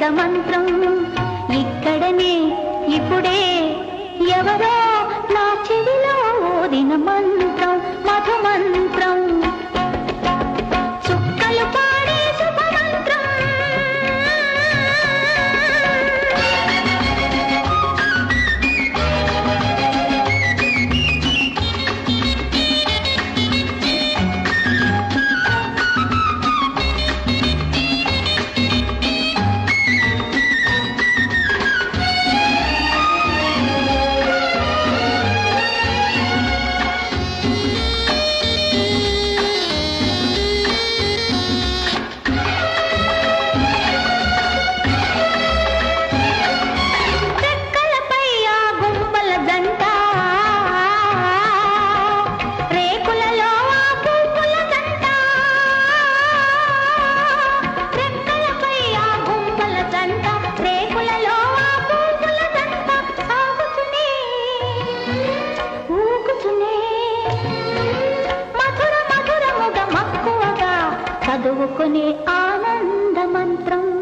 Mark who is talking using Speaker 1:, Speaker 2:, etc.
Speaker 1: వేద మంత్రం. ఇక్కడనే ఇప్పుడే ఎవరో నా చెవిలో ఓదిన మంత్రం. మధుమంత్రం చదువుకునే ఆనంద మంత్రం